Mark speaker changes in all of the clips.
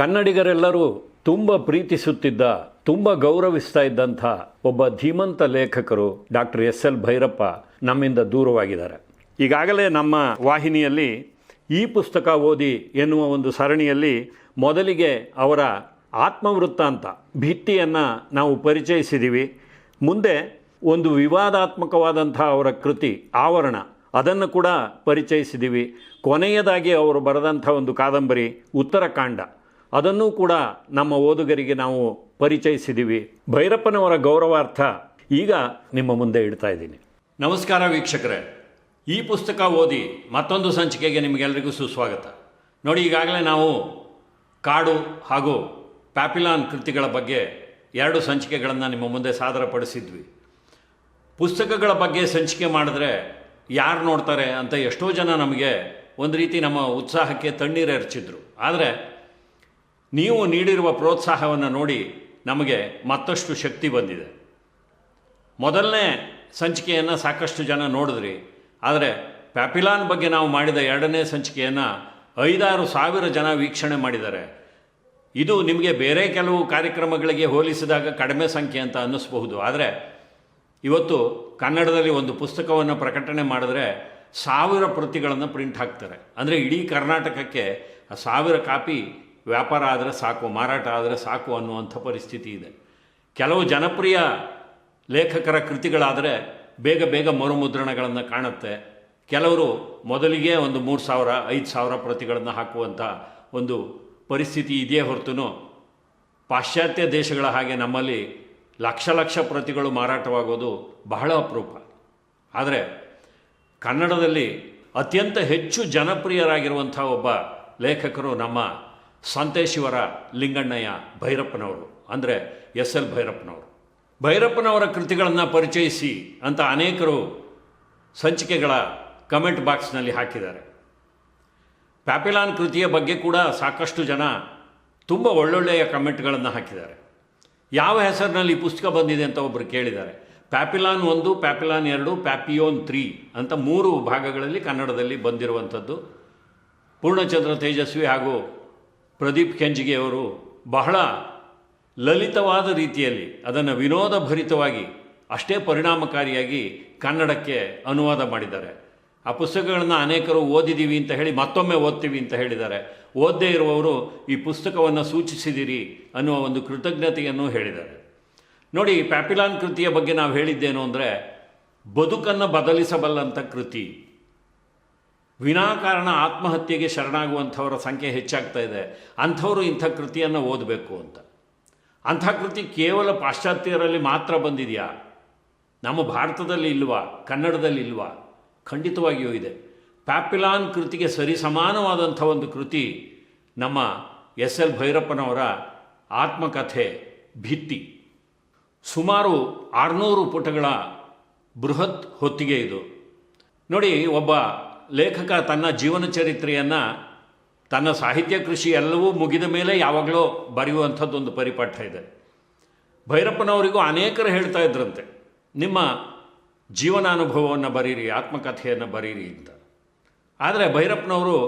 Speaker 1: ಕನ್ನಡಿಗರೆಲ್ಲರೂ ತುಂಬ ಪ್ರೀತಿಸುತ್ತಿದ್ದ, ತುಂಬ ಗೌರವಿಸ್ತಾ ಇದ್ದಂಥ ಒಬ್ಬ ಧೀಮಂತ ಲೇಖಕರು ಡಾಕ್ಟರ್ ಎಸ್ ಎಲ್ ಭೈರಪ್ಪ ನಮ್ಮಿಂದ ದೂರವಾಗಿದ್ದಾರೆ. ಈಗಾಗಲೇ ನಮ್ಮ ವಾಹಿನಿಯಲ್ಲಿ ಈ ಪುಸ್ತಕ ಓದಿ ಎನ್ನುವ ಒಂದು ಸರಣಿಯಲ್ಲಿ ಮೊದಲಿಗೆ ಅವರ ಆತ್ಮವೃತ್ತಾಂತ ಭಿತ್ತಿಯನ್ನು ನಾವು ಪರಿಚಯಿಸಿದ್ದೀವಿ ಮುಂದೆ ಒಂದು ವಿವಾದಾತ್ಮಕವಾದಂಥ ಅವರ ಕೃತಿ, ಆವರಣ, ಅದನ್ನು ಕೂಡ ಪರಿಚಯಿಸಿದ್ದೀವಿ ಕೊನೆಯದಾಗಿ ಅವರು ಬರೆದಂಥ ಒಂದು ಕಾದಂಬರಿ, ಉತ್ತರಕಾಂಡ. ಅದನ್ನೂ ಕೂಡ ನಮ್ಮ ಓದುಗರಿಗೆ ನಾವು ಪರಿಚಯಿಸಿದ್ದೀವಿ ಭೈರಪ್ಪನವರ ಗೌರವಾರ್ಥ ಈಗ ನಿಮ್ಮ ಮುಂದೆ ಇಡ್ತಾ ಇದ್ದೀನಿ. ನಮಸ್ಕಾರ ವೀಕ್ಷಕರೇ. ಈ ಪುಸ್ತಕ ಓದಿ ಮತ್ತೊಂದು ಸಂಚಿಕೆಗೆ ನಿಮಗೆಲ್ಲರಿಗೂ ಸುಸ್ವಾಗತ. ನೋಡಿ, ಈಗಾಗಲೇ ನಾವು ಕಾಡು ಹಾಗೂ ಪ್ಯಾಪಿಲಾನ್ ಕೃತಿಗಳ ಬಗ್ಗೆ ಎರಡು ಸಂಚಿಕೆಗಳನ್ನು ನಿಮ್ಮ ಮುಂದೆ ಸಾದರಪಡಿಸಿದ್ವಿ. ಪುಸ್ತಕಗಳ ಬಗ್ಗೆ ಸಂಚಿಕೆ ಮಾಡಿದ್ರೆ ಯಾರು ನೋಡ್ತಾರೆ ಅಂತ ಎಷ್ಟೋ ಜನ ನಮಗೆ ಒಂದು ರೀತಿ ನಮ್ಮ ಉತ್ಸಾಹಕ್ಕೆ ತಣ್ಣೀರು ಎರಚಿದ್ರು. ಆದರೆ ನೀವು ನೀಡಿರುವ ಪ್ರೋತ್ಸಾಹವನ್ನು ನೋಡಿ ನಮಗೆ ಮತ್ತಷ್ಟು ಶಕ್ತಿ ಬಂದಿದೆ. ಮೊದಲನೇ ಸಂಚಿಕೆಯನ್ನು ಸಾಕಷ್ಟು ಜನ ನೋಡಿದ್ರಿ. ಆದರೆ ಪ್ಯಾಪಿಲಾನ್ ಬಗ್ಗೆ ನಾವು ಮಾಡಿದ ಎರಡನೇ ಸಂಚಿಕೆಯನ್ನು ಐದಾರು ಸಾವಿರ ಜನ ವೀಕ್ಷಣೆ ಮಾಡಿದ್ದಾರೆ. ಇದು ನಿಮಗೆ ಬೇರೆ ಕೆಲವು ಕಾರ್ಯಕ್ರಮಗಳಿಗೆ ಹೋಲಿಸಿದಾಗ ಕಡಿಮೆ ಸಂಖ್ಯೆ ಅಂತ ಅನ್ನಿಸ್ಬಹುದು. ಆದರೆ ಇವತ್ತು ಕನ್ನಡದಲ್ಲಿ ಒಂದು ಪುಸ್ತಕವನ್ನು ಪ್ರಕಟಣೆ ಮಾಡಿದ್ರೆ ಸಾವಿರ ಪ್ರತಿಗಳನ್ನು ಪ್ರಿಂಟ್ ಹಾಕ್ತಾರೆ. ಅಂದರೆ ಇಡೀ ಕರ್ನಾಟಕಕ್ಕೆ ಆ ಸಾವಿರ ಕಾಪಿ ವ್ಯಾಪಾರ ಆದರೆ ಸಾಕು, ಮಾರಾಟ ಆದರೆ ಸಾಕು ಅನ್ನುವಂಥ ಪರಿಸ್ಥಿತಿ ಇದೆ. ಕೆಲವು ಜನಪ್ರಿಯ ಲೇಖಕರ ಕೃತಿಗಳಾದರೆ ಬೇಗ ಬೇಗ ಮರುಮುದ್ರಣಗಳನ್ನು ಕಾಣುತ್ತೆ. ಕೆಲವರು ಮೊದಲಿಗೆ ಒಂದು ಮೂರು ಸಾವಿರ, ಐದು ಸಾವಿರ ಪ್ರತಿಗಳನ್ನು ಹಾಕುವಂಥ ಒಂದು ಪರಿಸ್ಥಿತಿ ಇದೆಯೇ ಹೊರತು ಪಾಶ್ಚಾತ್ಯ ದೇಶಗಳ ಹಾಗೆ ನಮ್ಮಲ್ಲಿ ಲಕ್ಷ ಲಕ್ಷ ಪ್ರತಿಗಳು ಮಾರಾಟವಾಗೋದು ಬಹಳ ಅಪರೂಪ. ಆದರೆ ಕನ್ನಡದಲ್ಲಿ ಅತ್ಯಂತ ಹೆಚ್ಚು ಜನಪ್ರಿಯರಾಗಿರುವಂಥ ಒಬ್ಬ ಲೇಖಕರು ನಮ್ಮ ಸಂತೇಶಿವರ ಲಿಂಗಣ್ಣಯ್ಯ ಭೈರಪ್ಪನವರು, ಅಂದರೆ ಎಸ್ ಎಲ್ ಭೈರಪ್ಪನವರು. ಭೈರಪ್ಪನವರ ಕೃತಿಗಳನ್ನು ಪರಿಚಯಿಸಿ ಅಂತ ಅನೇಕರು ಸಂಚಿಕೆಗಳ ಕಮೆಂಟ್ ಬಾಕ್ಸ್ನಲ್ಲಿ ಹಾಕಿದ್ದಾರೆ. ಪ್ಯಾಪಿಲಾನ್ ಕೃತಿಯ ಬಗ್ಗೆ ಕೂಡ ಸಾಕಷ್ಟು ಜನ ತುಂಬ ಒಳ್ಳೊಳ್ಳೆಯ ಕಮೆಂಟ್ಗಳನ್ನು ಹಾಕಿದ್ದಾರೆ. ಯಾವ ಹೆಸರಿನಲ್ಲಿ ಈ ಪುಸ್ತಕ ಬಂದಿದೆ ಅಂತ ಒಬ್ಬರು ಕೇಳಿದ್ದಾರೆ. ಪ್ಯಾಪಿಲಾನ್ ಒಂದು, ಪ್ಯಾಪಿಲಾನ್ ಎರಡು, ಪ್ಯಾಪಿಯೋನ್ ತ್ರೀ ಅಂತ ಮೂರು ಭಾಗಗಳಲ್ಲಿ ಕನ್ನಡದಲ್ಲಿ ಬಂದಿರುವಂಥದ್ದು. ಪೂರ್ಣಚಂದ್ರ ತೇಜಸ್ವಿ ಹಾಗೂ ಪ್ರದೀಪ್ ಕೆಂಜಿಗೆಯವರು ಬಹಳ ಲಲಿತವಾದ ರೀತಿಯಲ್ಲಿ ಅದನ್ನು ವಿನೋದಭರಿತವಾಗಿ, ಅಷ್ಟೇ ಪರಿಣಾಮಕಾರಿಯಾಗಿ ಕನ್ನಡಕ್ಕೆ ಅನುವಾದ ಮಾಡಿದ್ದಾರೆ. ಆ ಪುಸ್ತಕಗಳನ್ನು ಅನೇಕರು ಓದಿದ್ದೀವಿ ಅಂತ ಹೇಳಿ ಮತ್ತೊಮ್ಮೆ ಓದ್ತೀವಿ ಅಂತ ಹೇಳಿದ್ದಾರೆ. ಓದದೇ ಇರುವವರು ಈ ಪುಸ್ತಕವನ್ನು ಸೂಚಿಸಿದಿರಿ ಅನ್ನುವ ಒಂದು ಕೃತಜ್ಞತೆಯನ್ನು ಹೇಳಿದ್ದಾರೆ. ನೋಡಿ ಪ್ಯಾಪಿಲಾನ್ ಕೃತಿಯ ಬಗ್ಗೆ ನಾವು ಹೇಳಿದ್ದೇನು ಅಂದರೆ, ಬದುಕನ್ನು ಬದಲಿಸಬಲ್ಲಂಥ ಕೃತಿ. ವಿನಾಕಾರಣ ಆತ್ಮಹತ್ಯೆಗೆ ಶರಣಾಗುವಂಥವರ ಸಂಖ್ಯೆ ಹೆಚ್ಚಾಗ್ತಾ ಇದೆ. ಅಂಥವರು ಇಂಥ ಕೃತಿಯನ್ನು ಓದಬೇಕು ಅಂತ. ಅಂಥ ಕೃತಿ ಕೇವಲ ಪಾಶ್ಚಾತ್ಯರಲ್ಲಿ ಮಾತ್ರ ಬಂದಿದೆಯಾ? ನಮ್ಮ ಭಾರತದಲ್ಲಿ ಇಲ್ವಾ? ಕನ್ನಡದಲ್ಲಿ ಇಲ್ವಾ? ಖಂಡಿತವಾಗಿಯೂ ಇದೆ ಪ್ಯಾಪಿಲಾನ್ ಕೃತಿಗೆ ಸರಿ ಸಮಾನವಾದಂಥ ಒಂದು ಕೃತಿ ನಮ್ಮ ಎಸ್ ಎಲ್ ಭೈರಪ್ಪನವರ ಆತ್ಮಕಥೆ ಭಿತ್ತಿ. ಸುಮಾರು ಆರುನೂರು ಪುಟಗಳ ಬೃಹತ್ ಹೊತ್ತಿಗೆ ಇದು. ನೋಡಿ, ಒಬ್ಬ ಲೇಖಕ ತನ್ನ ಜೀವನ ಚರಿತ್ರೆಯನ್ನು, ತನ್ನ ಸಾಹಿತ್ಯ ಕೃಷಿ ಎಲ್ಲವೂ ಮುಗಿದ ಮೇಲೆ ಯಾವಾಗಲೂ ಬರೆಯುವಂಥದ್ದೊಂದು ಪರಿಪಾಠ ಇದೆ. ಭೈರಪ್ಪನವರಿಗೂ ಅನೇಕರು ಹೇಳ್ತಾ ಇದ್ರಂತೆ, ನಿಮ್ಮ ಜೀವನಾನುಭವವನ್ನು ಬರೀರಿ, ಆತ್ಮಕಥೆಯನ್ನು ಬರೀರಿ ಅಂತ. ಆದರೆ ಭೈರಪ್ಪನವರು,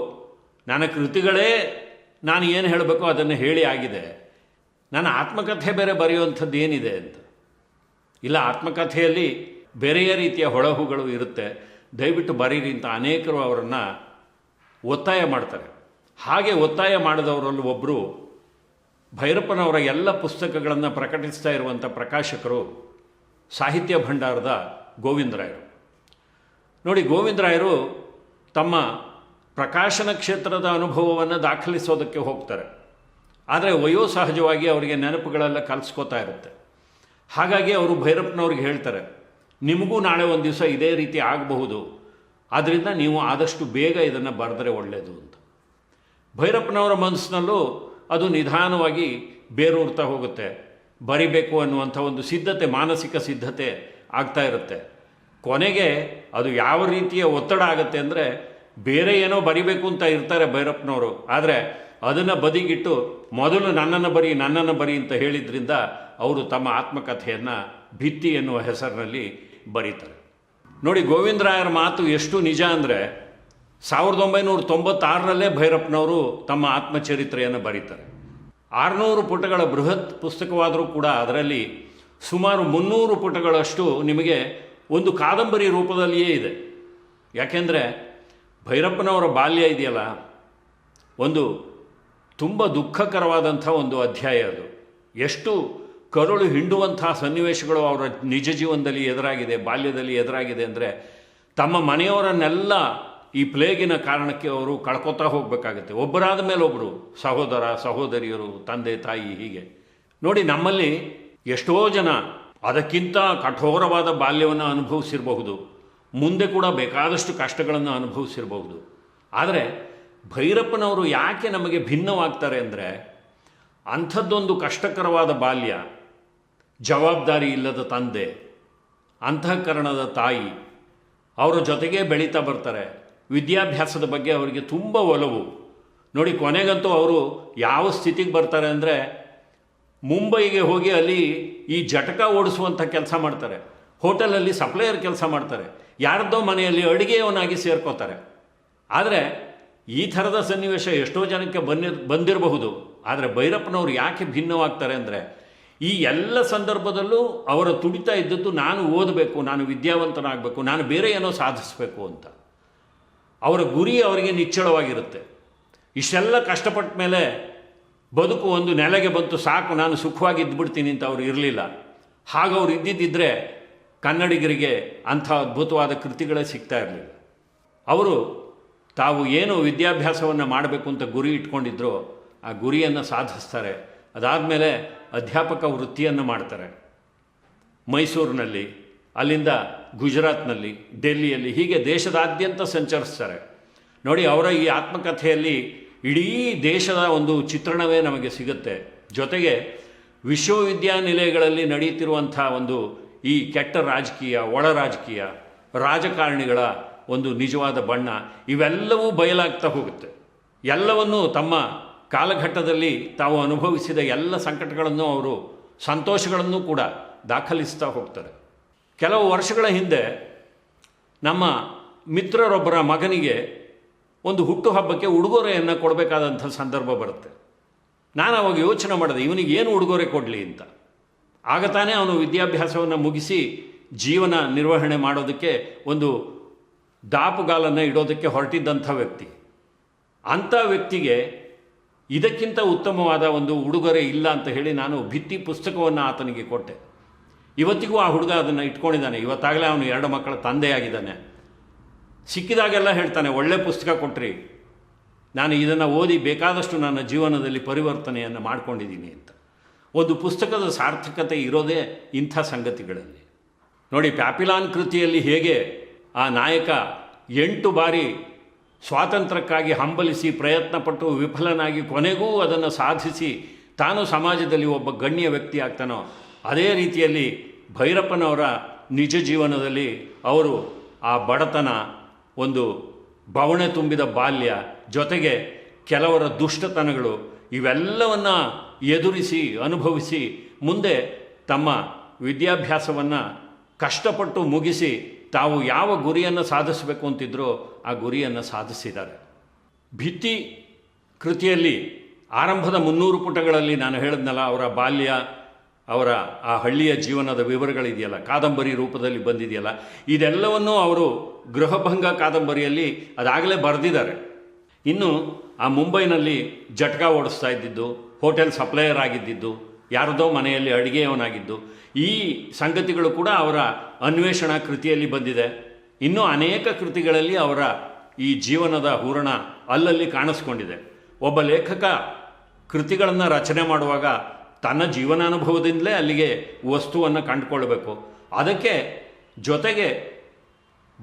Speaker 1: ನನ್ನ ಕೃತಿಗಳೇ ನಾನು ಏನು ಹೇಳಬೇಕೋ ಅದನ್ನು ಹೇಳಿ ಆಗಿದೆ. ನನ್ನ ಆತ್ಮಕಥೆ ಬೇರೆ ಬರೆಯುವಂಥದ್ದು ಏನಿದೆ ಅಂತ. ಇಲ್ಲ, ಆತ್ಮಕಥೆಯಲ್ಲಿ ಬೇರೆಯ ರೀತಿಯ ಹೊಳಹುಗಳು ಇರುತ್ತೆ. ದಯವಿಟ್ಟು ಬರೀರಿ ಅಂತ ಅನೇಕರು ಅವರನ್ನು ಒತ್ತಾಯ ಮಾಡ್ತಾರೆ. ಹಾಗೆ ಒತ್ತಾಯ ಮಾಡಿದವರಲ್ಲಿ ಒಬ್ಬರು ಭೈರಪ್ಪನವರ ಎಲ್ಲ ಪುಸ್ತಕಗಳನ್ನು ಪ್ರಕಟಿಸ್ತಾ ಇರುವಂಥ ಪ್ರಕಾಶಕರು ಸಾಹಿತ್ಯ ಭಂಡಾರದ ಗೋವಿಂದರಾಯರು. ನೋಡಿ, ಗೋವಿಂದರಾಯರು ತಮ್ಮ ಪ್ರಕಾಶನ ಕ್ಷೇತ್ರದ ಅನುಭವವನ್ನು ದಾಖಲಿಸೋದಕ್ಕೆ ಹೋಗ್ತಾರೆ. ಆದರೆ ವಯೋಸಹಜವಾಗಿ ಅವರಿಗೆ ನೆನಪುಗಳೆಲ್ಲ ಕಲಿಸ್ಕೋತಾ ಇರುತ್ತೆ. ಹಾಗಾಗಿ ಅವರು ಭೈರಪ್ಪನವ್ರಿಗೆ ಹೇಳ್ತಾರೆ ನಿಮಗೂ ನಾಳೆ ಒಂದು ದಿವಸ ಇದೇ ರೀತಿ ಆಗಬಹುದು. ಆದ್ದರಿಂದ ನೀವು ಆದಷ್ಟು ಬೇಗ ಇದನ್ನು ಬರೆದರೆ ಒಳ್ಳೆಯದು ಅಂತ. ಭೈರಪ್ಪನವರ ಮನಸ್ಸಿನಲ್ಲೂ ಅದು ನಿಧಾನವಾಗಿ ಬೇರೂರ್ತಾ ಹೋಗುತ್ತೆ. ಬರಿಬೇಕು ಅನ್ನುವಂಥ ಒಂದು ಸಿದ್ಧತೆ, ಮಾನಸಿಕ ಸಿದ್ಧತೆ ಆಗ್ತಾ ಇರುತ್ತೆ. ಕೊನೆಗೆ ಅದು ಯಾವ ರೀತಿಯ ಒತ್ತಡ ಆಗುತ್ತೆ ಅಂದರೆ ಬೇರೆ ಏನೋ ಬರಿಬೇಕು ಅಂತ ಇರ್ತಾರೆ ಭೈರಪ್ಪನವರು. ಆದರೆ ಅದನ್ನು ಬದಿಗಿಟ್ಟು ಮೊದಲು ನನ್ನನ್ನು ಬರಿ ನನ್ನನ್ನು ಬರಿ ಅಂತ ಹೇಳಿದ್ರಿಂದ ಅವರು ತಮ್ಮ ಆತ್ಮಕಥೆಯನ್ನು ಭಿತ್ತಿ ಎನ್ನುವ ಹೆಸರಿನಲ್ಲಿ ಬರೀತಾರೆ. ನೋಡಿ, ಗೋವಿಂದರಾಯರ ಮಾತು ಎಷ್ಟು ನಿಜ ಅಂದರೆ, ಸಾವಿರದ ಒಂಬೈನೂರ ತೊಂಬತ್ತಾರರಲ್ಲೇ ಭೈರಪ್ಪನವರು ತಮ್ಮ ಆತ್ಮಚರಿತ್ರೆಯನ್ನು ಬರೀತಾರೆ. ಆರುನೂರು ಪುಟಗಳ ಬೃಹತ್ ಪುಸ್ತಕವಾದರೂ ಕೂಡ ಅದರಲ್ಲಿ ಸುಮಾರು ಮುನ್ನೂರು ಪುಟಗಳಷ್ಟು ನಿಮಗೆ ಒಂದು ಕಾದಂಬರಿ ರೂಪದಲ್ಲಿಯೇ ಇದೆ. ಯಾಕೆಂದರೆ, ಭೈರಪ್ಪನವರ ಬಾಲ್ಯ ಇದೆಯಲ್ಲ, ಒಂದು ತುಂಬ ದುಃಖಕರವಾದಂಥ ಒಂದು ಅಧ್ಯಾಯ ಅದು. ಎಷ್ಟು ಕರುಳು ಹಿಂಡುವಂಥ ಸನ್ನಿವೇಶಗಳು ಅವರ ನಿಜ ಜೀವನದಲ್ಲಿ ಎದುರಾಗಿದೆ, ಬಾಲ್ಯದಲ್ಲಿ ಎದುರಾಗಿದೆ ಅಂದರೆ ತಮ್ಮ ಮನೆಯವರನ್ನೆಲ್ಲ ಈ ಪ್ಲೇಗಿನ ಕಾರಣಕ್ಕೆ ಅವರು ಕಳ್ಕೊತಾ ಹೋಗಬೇಕಾಗುತ್ತೆ. ಒಬ್ಬರಾದ ಮೇಲೆ ಒಬ್ಬರು ಸಹೋದರ, ಸಹೋದರಿಯರು, ತಂದೆ, ತಾಯಿ ಹೀಗೆ. ನೋಡಿ, ನಮ್ಮಲ್ಲಿ ಎಷ್ಟೋ ಜನ ಅದಕ್ಕಿಂತ ಕಠೋರವಾದ ಬಾಲ್ಯವನ್ನು ಅನುಭವಿಸಿರಬಹುದು. ಮುಂದೆ ಕೂಡ ಬೇಕಾದಷ್ಟು ಕಷ್ಟಗಳನ್ನು ಅನುಭವಿಸಿರಬಹುದು. ಆದರೆ ಭೈರಪ್ಪನವರು ಯಾಕೆ ನಮಗೆ ಭಿನ್ನವಾಗ್ತಾರೆ ಅಂದರೆ ಅಂಥದ್ದೊಂದು ಕಷ್ಟಕರವಾದ ಬಾಲ್ಯ ಜವಾಬ್ದಾರಿ ಇಲ್ಲದ ತಂದೆ, ಅಂತಃಕರಣದ ತಾಯಿ, ಅವರ ಜೊತೆಗೆ ಬೆಳೀತಾ ಬರ್ತಾರೆ. ವಿದ್ಯಾಭ್ಯಾಸದ ಬಗ್ಗೆ ಅವರಿಗೆ ತುಂಬ ಒಲವು. ನೋಡಿ, ಕೊನೆಗಂತೂ ಅವರು ಯಾವ ಸ್ಥಿತಿಗೆ ಬರ್ತಾರೆ ಅಂದರೆ, ಮುಂಬೈಗೆ ಹೋಗಿ ಅಲ್ಲಿ ಈ ಜಟಕ ಓಡಿಸುವಂಥ ಕೆಲಸ ಮಾಡ್ತಾರೆ. ಹೋಟೆಲಲ್ಲಿ ಸಪ್ಲೈಯರ್ ಕೆಲಸ ಮಾಡ್ತಾರೆ. ಯಾರದ್ದೋ ಮನೆಯಲ್ಲಿ ಅಡುಗೆಯವನಾಗಿ ಸೇರ್ಕೋತಾರೆ. ಆದರೆ, ಈ ಥರದ ಸನ್ನಿವೇಶ ಎಷ್ಟೋ ಜನಕ್ಕೆ ಬಂದಿರಬಹುದು. ಆದರೆ ಭೈರಪ್ಪನವರು ಯಾಕೆ ಭಿನ್ನವಾಗ್ತಾರೆ ಅಂದರೆ ಈ ಎಲ್ಲ ಸಂದರ್ಭದಲ್ಲೂ ಅವರ ತುಡಿತಾ ಇದ್ದದ್ದು ನಾನು ಓದಬೇಕು, ನಾನು ವಿದ್ಯಾವಂತನಾಗಬೇಕು, ನಾನು ಬೇರೆ ಏನೋ ಸಾಧಿಸಬೇಕು ಅಂತ. ಅವರ ಗುರಿ ಅವರಿಗೆ ನಿಚ್ಚಳವಾಗಿರುತ್ತೆ. ಇಷ್ಟೆಲ್ಲ ಕಷ್ಟಪಟ್ಟ ಮೇಲೆ ಬದುಕು ಒಂದು ನೆಲೆಗೆ ಬಂತು, ಸಾಕು, ನಾನು ಸುಖವಾಗಿ ಇದ್ದುಬಿಡ್ತೀನಿ ಅಂತ ಅವ್ರು ಇರಲಿಲ್ಲ. ಹಾಗೆ ಅವ್ರು ಇದ್ದಿದ್ದಿದ್ರೆ ಕನ್ನಡಿಗರಿಗೆ ಅಂಥ ಅದ್ಭುತವಾದ ಕೃತಿಗಳೇ ಸಿಗ್ತಾ ಇರಲಿಲ್ಲ. ಅವರು ತಾವು ಏನು ವಿದ್ಯಾಭ್ಯಾಸವನ್ನು ಮಾಡಬೇಕು ಅಂತ ಗುರಿ ಇಟ್ಕೊಂಡಿದ್ರು, ಆ ಗುರಿಯನ್ನು ಸಾಧಿಸ್ತಾರೆ. ಅದಾದಮೇಲೆ ಅಧ್ಯಾಪಕ ವೃತ್ತಿಯನ್ನು ಮಾಡ್ತಾರೆ. ಮೈಸೂರಿನಲ್ಲಿ, ಅಲ್ಲಿಂದ ಗುಜರಾತ್ನಲ್ಲಿ ಡೆಲ್ಲಿಯಲ್ಲಿ ಹೀಗೆ ದೇಶದಾದ್ಯಂತ ಸಂಚರಿಸ್ತಾರೆ. ನೋಡಿ, ಅವರ ಈ ಆತ್ಮಕಥೆಯಲ್ಲಿ ಇಡೀ ದೇಶದ ಒಂದು ಚಿತ್ರಣವೇ ನಮಗೆ ಸಿಗುತ್ತೆ. ಜೊತೆಗೆ ವಿಶ್ವವಿದ್ಯಾನಿಲಯಗಳಲ್ಲಿ ನಡೆಯುತ್ತಿರುವಂಥ ಒಂದು ಈ ಕೆಟ್ಟ ರಾಜಕೀಯ, ಒಳ ರಾಜಕೀಯ, ರಾಜಕಾರಣಿಗಳ ಒಂದು ನಿಜವಾದ ಬಣ್ಣ, ಇವೆಲ್ಲವೂ ಬಯಲಾಗ್ತಾ ಹೋಗುತ್ತೆ. ಎಲ್ಲವನ್ನೂ ತಮ್ಮ ಕಾಲಘಟ್ಟದಲ್ಲಿ ತಾವು ಅನುಭವಿಸಿದ ಎಲ್ಲ ಸಂಕಟಗಳನ್ನು ಅವರು, ಸಂತೋಷಗಳನ್ನು ಕೂಡ ದಾಖಲಿಸ್ತಾ ಹೋಗ್ತಾರೆ. ಕೆಲವು ವರ್ಷಗಳ ಹಿಂದೆ ನಮ್ಮ ಮಿತ್ರರೊಬ್ಬರ ಮಗನಿಗೆ ಒಂದು ಹುಟ್ಟುಹಬ್ಬಕ್ಕೆ ಉಡುಗೊರೆಯನ್ನು ಕೊಡಬೇಕಾದಂಥ ಸಂದರ್ಭ ಬರುತ್ತೆ. ನಾನು ಅವಾಗ ಯೋಚನೆ ಮಾಡಿದೆ, ಇವನಿಗೆ ಏನು ಉಡುಗೊರೆ ಕೊಡಲಿ ಅಂತ? ಆಗ ತಾನೇ ಅವನು ವಿದ್ಯಾಭ್ಯಾಸವನ್ನು ಮುಗಿಸಿ ಜೀವನ ನಿರ್ವಹಣೆ ಮಾಡೋದಕ್ಕೆ ಒಂದು ದಾಪುಗಾಲನ್ನು ಇಡೋದಕ್ಕೆ ಹೊರಟಿದ್ದಂಥ ವ್ಯಕ್ತಿ. ಅಂಥ ವ್ಯಕ್ತಿಗೆ ಇದಕ್ಕಿಂತ ಉತ್ತಮವಾದ ಒಂದು ಉಡುಗೊರೆ ಇಲ್ಲ ಅಂತ ಹೇಳಿ ನಾನು ಭಿತ್ತಿ ಪುಸ್ತಕವನ್ನು ಆತನಿಗೆ ಕೊಟ್ಟೆ. ಇವತ್ತಿಗೂ ಆ ಹುಡುಗ ಅದನ್ನು ಇಟ್ಕೊಂಡಿದ್ದಾನೆ. ಇವತ್ತಾಗಲೇ ಅವನು ಎರಡು ಮಕ್ಕಳ ತಂದೆಯಾಗಿದ್ದಾನೆ. ಸಿಕ್ಕಿದಾಗೆಲ್ಲ ಹೇಳ್ತಾನೆ, ಒಳ್ಳೆ ಪುಸ್ತಕ ಕೊಟ್ಟ್ರಿ ನಾನು ಇದನ್ನು ಓದಿ ಬೇಕಾದಷ್ಟು ನನ್ನ ಜೀವನದಲ್ಲಿ ಪರಿವರ್ತನೆಯನ್ನು ಮಾಡ್ಕೊಂಡಿದ್ದೀನಿ ಅಂತ. ಒಂದು ಪುಸ್ತಕದ ಸಾರ್ಥಕತೆ ಇರೋದೇ ಇಂಥ ಸಂಗತಿಗಳಲ್ಲಿ. ನೋಡಿ, ಪ್ಯಾಪಿಲಾನ್ ಕೃತಿಯಲ್ಲಿ ಹೇಗೆ ಆ ನಾಯಕ ಎಂಟು ಬಾರಿ ಸ್ವಾತಂತ್ರ್ಯಕ್ಕಾಗಿ ಹಂಬಲಿಸಿ ಪ್ರಯತ್ನಪಟ್ಟು ವಿಫಲನಾಗಿ ಕೊನೆಗೂ ಅದನ್ನು ಸಾಧಿಸಿ ತಾನು ಸಮಾಜದಲ್ಲಿ ಒಬ್ಬ ಗಣ್ಯ ವ್ಯಕ್ತಿ ಆಗ್ತಾನೋ, ಅದೇ ರೀತಿಯಲ್ಲಿ ಭೈರಪ್ಪನವರ ನಿಜ ಜೀವನದಲ್ಲಿ ಅವರು ಆ ಬಡತನ, ಒಂದು ಬವಣೆ ತುಂಬಿದ ಬಾಲ್ಯ, ಜೊತೆಗೆ ಕೆಲವರ ದುಷ್ಟತನಗಳು, ಇವೆಲ್ಲವನ್ನು ಎದುರಿಸಿ, ಅನುಭವಿಸಿ, ಮುಂದೆ ತಮ್ಮ ವಿದ್ಯಾಭ್ಯಾಸವನ್ನು ಕಷ್ಟಪಟ್ಟು ಮುಗಿಸಿ ತಾವು ಯಾವ ಗುರಿಯನ್ನು ಸಾಧಿಸಬೇಕು ಅಂತಿದ್ರೋ ಆ ಗುರಿಯನ್ನು ಸಾಧಿಸಿದ್ದಾರೆ. ಭಿತ್ತಿ ಕೃತಿಯಲ್ಲಿ ಆರಂಭದ ಮುನ್ನೂರು ಪುಟಗಳಲ್ಲಿ ನಾನು ಹೇಳಿದ್ನಲ್ಲ, ಅವರ ಬಾಲ್ಯ, ಅವರ ಆ ಹಳ್ಳಿಯ ಜೀವನದ ವಿವರಗಳಿದೆಯಲ್ಲ, ಕಾದಂಬರಿ ರೂಪದಲ್ಲಿ ಬಂದಿದೆಯಲ್ಲ, ಇದೆಲ್ಲವನ್ನೂ ಅವರು ಗೃಹಭಂಗ ಕಾದಂಬರಿಯಲ್ಲಿ ಅದಾಗಲೇ ಬರೆದಿದ್ದಾರೆ. ಇನ್ನು ಆ ಮುಂಬೈನಲ್ಲಿ ಜಟ್ಕಾ ಓಡಿಸ್ತಾ ಇದ್ದಿದ್ದು, ಹೋಟೆಲ್ ಸಪ್ಲೈಯರ್ ಆಗಿದ್ದಿದ್ದು, ಯಾರದೋ ಮನೆಯಲ್ಲಿ ಅಡುಗೆಯವನಾಗಿದ್ದು, ಈ ಸಂಗತಿಗಳು ಕೂಡ ಅವರ ಅನ್ವೇಷಣಾ ಕೃತಿಯಲ್ಲಿ ಬಂದಿದೆ. ಇನ್ನೂ ಅನೇಕ ಕೃತಿಗಳಲ್ಲಿ ಅವರ ಈ ಜೀವನದ ಹೂರಣ ಅಲ್ಲಲ್ಲಿ ಕಾಣಿಸ್ಕೊಂಡಿದೆ. ಒಬ್ಬ ಲೇಖಕ ಕೃತಿಗಳನ್ನು ರಚನೆ ಮಾಡುವಾಗ ತನ್ನ ಜೀವನಾನುಭವದಿಂದಲೇ ಅಲ್ಲಿಗೆ ವಸ್ತುವನ್ನು ಕಂಡುಕೊಳ್ಬೇಕು ಅದಕ್ಕೆ ಜೊತೆಗೆ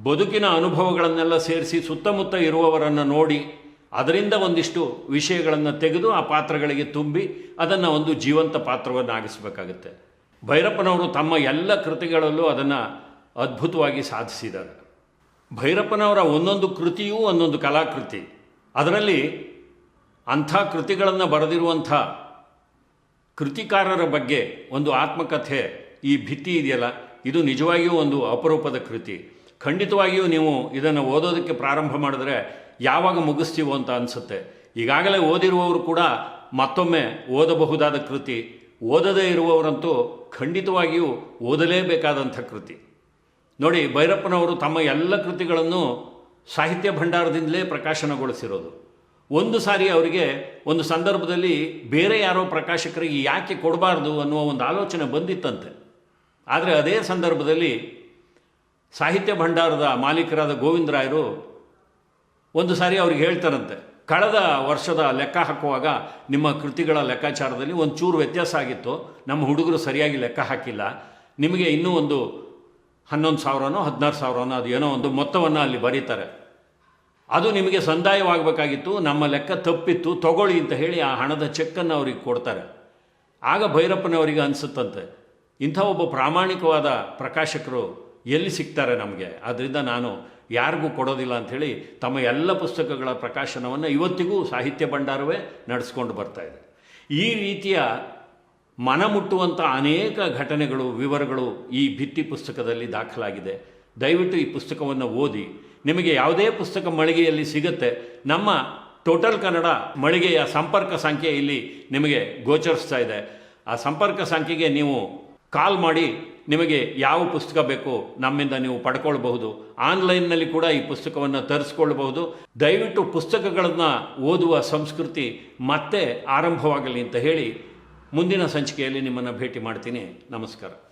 Speaker 1: ಬದುಕಿನ ಅನುಭವಗಳನ್ನೆಲ್ಲ ಸೇರಿಸಿ ಸುತ್ತಮುತ್ತ ಇರುವವರನ್ನು ನೋಡಿ ಅದರಿಂದ ಒಂದಿಷ್ಟು ವಿಷಯಗಳನ್ನು ತೆಗೆದು ಆ ಪಾತ್ರಗಳಿಗೆ ತುಂಬಿ ಅದನ್ನು ಒಂದು ಜೀವಂತ ಪಾತ್ರವನ್ನಾಗಿಸಬೇಕಾಗುತ್ತೆ. ಭೈರಪ್ಪನವರು ತಮ್ಮ ಎಲ್ಲ ಕೃತಿಗಳಲ್ಲೂ ಅದನ್ನು ಅದ್ಭುತವಾಗಿ ಸಾಧಿಸಿದ್ದಾರೆ. ಭೈರಪ್ಪನವರ ಒಂದೊಂದು ಕೃತಿಯೂ ಒಂದೊಂದು ಕಲಾಕೃತಿ. ಅದರಲ್ಲಿ ಅಂಥ ಕೃತಿಗಳನ್ನು ಬರೆದಿರುವಂಥ ಕೃತಿಕಾರರ ಬಗ್ಗೆ ಒಂದು ಆತ್ಮಕಥೆ ಈ ಭಿತ್ತಿ ಇದೆಯಲ್ಲ? ಇದು ನಿಜವಾಗಿಯೂ ಒಂದು ಅಪರೂಪದ ಕೃತಿ. ಖಂಡಿತವಾಗಿಯೂ ನೀವು ಇದನ್ನು ಓದೋದಕ್ಕೆ ಪ್ರಾರಂಭ ಮಾಡಿದ್ರೆ ಯಾವಾಗ ಮುಗಿಸ್ತೀವೋ ಅಂತ ಅನಿಸುತ್ತೆ. ಈಗಾಗಲೇ ಓದಿರುವವರು ಕೂಡ ಮತ್ತೊಮ್ಮೆ ಓದಬಹುದಾದ ಕೃತಿ. ಓದದೇ ಇರುವವರಂತೂ ಖಂಡಿತವಾಗಿಯೂ ಓದಲೇಬೇಕಾದಂಥ ಕೃತಿ. ನೋಡಿ, ಭೈರಪ್ಪನವರು ತಮ್ಮ ಎಲ್ಲ ಕೃತಿಗಳನ್ನು ಸಾಹಿತ್ಯ ಭಂಡಾರದಿಂದಲೇ ಪ್ರಕಾಶನಗೊಳಿಸಿರೋದು. ಒಂದು ಸಾರಿ ಅವರಿಗೆ ಒಂದು ಸಂದರ್ಭದಲ್ಲಿ ಬೇರೆ ಯಾರೋ ಪ್ರಕಾಶಕರಿಗೆ ಯಾಕೆ ಕೊಡಬಾರ್ದು ಅನ್ನುವ ಒಂದು ಆಲೋಚನೆ ಬಂದಿತ್ತಂತೆ. ಆದರೆ ಅದೇ ಸಂದರ್ಭದಲ್ಲಿ ಸಾಹಿತ್ಯ ಭಂಡಾರದ ಮಾಲೀಕರಾದ ಗೋವಿಂದರಾಯರು ಒಂದು ಸಾರಿ ಅವ್ರಿಗೆ ಹೇಳ್ತಾರಂತೆ, ಕಳೆದ ವರ್ಷದ ಲೆಕ್ಕ ಹಾಕುವಾಗ ನಿಮ್ಮ ಕೃತಿಗಳ ಲೆಕ್ಕಾಚಾರದಲ್ಲಿ ಒಂದು ಚೂರು ವ್ಯತ್ಯಾಸ ಆಗಿತ್ತು. ನಮ್ಮ ಹುಡುಗರು ಸರಿಯಾಗಿ ಲೆಕ್ಕ ಹಾಕಿಲ್ಲ. ನಿಮಗೆ ಇನ್ನೂ ಒಂದು ಹನ್ನೊಂದು ಸಾವಿರನೋ, ಹದಿನಾರು ಸಾವಿರನೋ, ಅದು ಏನೋ ಒಂದು ಮೊತ್ತವನ್ನು ಅಲ್ಲಿ ಬರೀತಾರೆ. ಅದು ನಿಮಗೆ ಸಂದಾಯವಾಗಬೇಕಾಗಿತ್ತು, ನಮ್ಮ ಲೆಕ್ಕ ತಪ್ಪಿತ್ತು, ತಗೊಳ್ಳಿ ಅಂತ ಹೇಳಿ ಆ ಹಣದ ಚೆಕ್ಕನ್ನು ಅವ್ರಿಗೆ ಕೊಡ್ತಾರೆ. ಆಗ ಭೈರಪ್ಪನವರಿಗೆ ಅನಿಸುತ್ತಂತೆ, ಇಂಥ ಒಬ್ಬ ಪ್ರಾಮಾಣಿಕವಾದ ಪ್ರಕಾಶಕರು ಎಲ್ಲಿ ಸಿಗ್ತಾರೆ ನಮಗೆ? ಅದರಿಂದ ನಾನು ಯಾರಿಗೂ ಕೊಡೋದಿಲ್ಲ ಅಂಥೇಳಿ ತಮ್ಮ ಎಲ್ಲ ಪುಸ್ತಕಗಳ ಪ್ರಕಾಶನವನ್ನು ಇವತ್ತಿಗೂ ಸಾಹಿತ್ಯ ಭಂಡಾರವೇ ನಡೆಸ್ಕೊಂಡು ಬರ್ತಾ ಇದೆ. ಈ ರೀತಿಯ ಮನ ಮುಟ್ಟುವಂಥ ಅನೇಕ ಘಟನೆಗಳು, ವಿವರಗಳು ಈ ಭಿತ್ತಿ ಪುಸ್ತಕದಲ್ಲಿ ದಾಖಲಾಗಿದೆ. ದಯವಿಟ್ಟು ಈ ಪುಸ್ತಕವನ್ನು ಓದಿ. ನಿಮಗೆ ಯಾವುದೇ ಪುಸ್ತಕ ಮಳಿಗೆಯಲ್ಲಿ ಸಿಗುತ್ತೆ, ನಮ್ಮ ಟೋಟಲ್ ಕನ್ನಡ ಮಳಿಗೆಯ ಸಂಪರ್ಕ ಸಂಖ್ಯೆ ಇಲ್ಲಿ ನಿಮಗೆ ಗೋಚರಿಸ್ತಾ ಇದೆ. ಆ ಸಂಪರ್ಕ ಸಂಖ್ಯೆಗೆ ನೀವು ಕಾಲ್ ಮಾಡಿ, ನಿಮಗೆ ಯಾವ ಪುಸ್ತಕ ಬೇಕು ನಮ್ಮಿಂದ ನೀವು ಪಡ್ಕೊಳ್ಬಹುದು. ಆನ್ಲೈನ್ನಲ್ಲಿ ಕೂಡ ಈ ಪುಸ್ತಕವನ್ನು ತರಿಸ್ಕೊಳ್ಬಹುದು. ದಯವಿಟ್ಟು ಪುಸ್ತಕಗಳನ್ನು ಓದುವ ಸಂಸ್ಕೃತಿ ಮತ್ತೆ ಆರಂಭವಾಗಲಿ ಅಂತ ಹೇಳಿ ಮುಂದಿನ ಸಂಚಿಕೆಯಲ್ಲಿ ನಿಮ್ಮನ್ನು ಭೇಟಿ ಮಾಡ್ತೀನಿ. ನಮಸ್ಕಾರ.